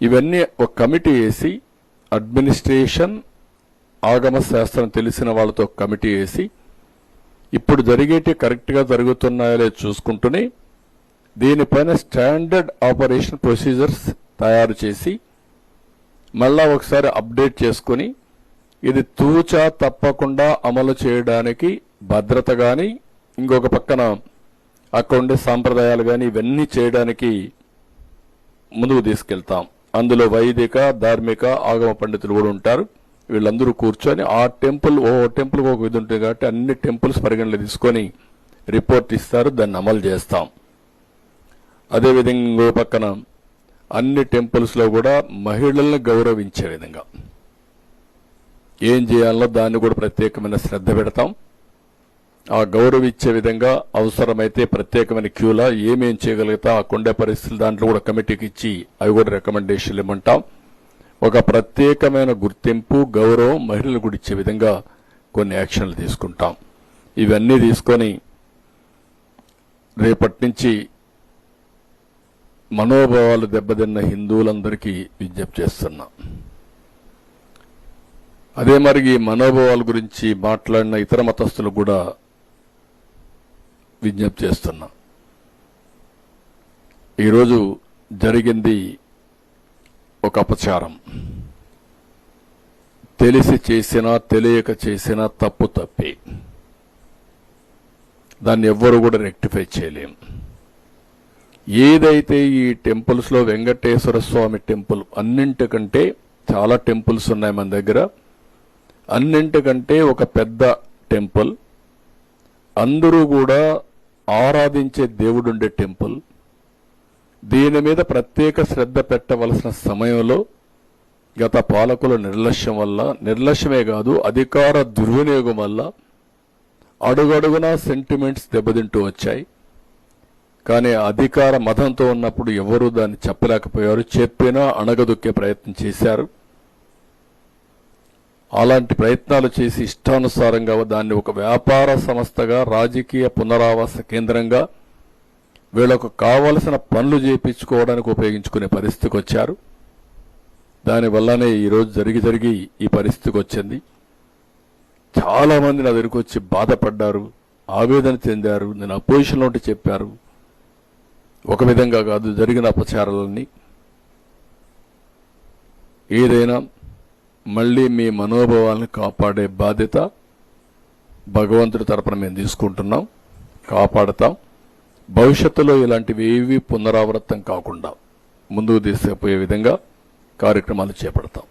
ఇవన్నీ ఒక కమిటీ వేసి అడ్మినిస్ట్రేషన్ ఆగమ శాస్త్రం తెలిసిన వాళ్ళతో కమిటీ వేసి ఇప్పుడు జరిగేటి కరెక్ట్గా జరుగుతున్నాయో లేదో చూసుకుంటూనే దీనిపైన స్టాండర్డ్ ఆపరేషన్ ప్రొసీజర్స్ తయారు చేసి మళ్ళా ఒకసారి అప్డేట్ చేసుకుని ఇది తూచా తప్పకుండా అమలు చేయడానికి భద్రత కానీ ఇంకొక పక్కన అక్కడ ఉండే సాంప్రదాయాలు కానీ ఇవన్నీ చేయడానికి ముందుకు తీసుకెళ్తాం. అందులో వైదిక ధార్మిక ఆగమ పండితులు కూడా ఉంటారు. వీళ్ళందరూ కూర్చొని ఆ టెంపుల్ ఓ టెంపుల్ ఒక ఇది ఉంటుంది కాబట్టి అన్ని టెంపుల్స్ పరిగణలో తీసుకొని రిపోర్ట్ ఇస్తారు దాన్ని అమలు చేస్తాం. అదేవిధంగా ఇంకో పక్కన అన్ని టెంపుల్స్లో కూడా మహిళల్ని గౌరవించే విధంగా. ఏం చేయాలో దాన్ని కూడా ప్రత్యేకమైన శ్రద్ధ పెడతాం. ఆ గౌరవించే విధంగా అవసరమైతే ప్రత్యేకమైన క్యూలా ఏమేం చేయగలుగుతా ఆ కొండ పరిస్థితులు దాంట్లో కూడా కమిటీకి ఇచ్చి అవి కూడా రికమెండేషన్లు ఇమ్మంటాం. ఒక ప్రత్యేకమైన గుర్తింపు గౌరవం మహిళలు కూడా ఇచ్చే విధంగా కొన్ని యాక్షన్లు తీసుకుంటాం. ఇవన్నీ తీసుకొని రేపటి నుంచి మనోభావాలు దెబ్బతిన్న హిందువులందరికీ విజ్ఞప్తి చేస్తున్నా. అదే మరి ఈ మనోభావాల గురించి మాట్లాడిన ఇతర మతస్థులు కూడా విజ్ఞప్తి చేస్తున్నా. ఈరోజు జరిగింది ఒక అపచారం. తెలిసి చేసినా తెలియక చేసినా తప్పు తప్పే. దాన్ని ఎవ్వరు కూడా రెక్టిఫై చేయలేం. ఏదైతే ఈ టెంపుల్స్లో వెంకటేశ్వర స్వామి టెంపుల్ అన్నింటికంటే చాలా టెంపుల్స్ ఉన్నాయి మన దగ్గర. అన్నింటికంటే ఒక పెద్ద టెంపుల్. అందరూ కూడా ఆరాధించే దేవుడుండే టెంపుల్. దీని మీద ప్రత్యేక శ్రద్ధ పెట్టవలసిన సమయంలో గత పాలకుల నిర్లక్ష్యం వల్ల నిర్లక్ష్యమే కాదు అధికార దుర్వినియోగం వల్ల అడుగడుగున సెంటిమెంట్స్ దెబ్బతింటూ వచ్చాయి. కానీ అధికార మతంతో ఉన్నప్పుడు ఎవరూ దాన్ని చెప్పలేకపోయారు. చెప్పినా అణగదొక్కే ప్రయత్నం చేశారు. అలాంటి ప్రయత్నాలు చేసి ఇష్టానుసారంగా దాన్ని ఒక వ్యాపార సంస్థగా రాజకీయ పునరావాస కేంద్రంగా వీళ్ళకు కావలసిన పనులు చేయించుకోవడానికి ఉపయోగించుకునే పరిస్థితికి వచ్చారు. దానివల్లనే ఈరోజు జరిగి జరిగి ఈ పరిస్థితికి వచ్చింది. చాలామంది నా దగ్గరికి వచ్చి బాధపడ్డారు ఆవేదన చెందారు నేను అపోజిషన్లో ఉంటే చెప్పారు. ఒక విధంగా కాదు జరిగిన అపచారాలన్నీ. ఏదైనా మళ్ళీ మీ మనోభావాలను కాపాడే బాధ్యత భగవంతుడి తరపున మేము తీసుకుంటున్నాం. కాపాడతాం. భవిష్యత్తులో ఇలాంటివి ఏవి పునరావృతం కాకుండా ముందుకు తీసుకుపోయే విధంగా కార్యక్రమాలు చేపడతాం.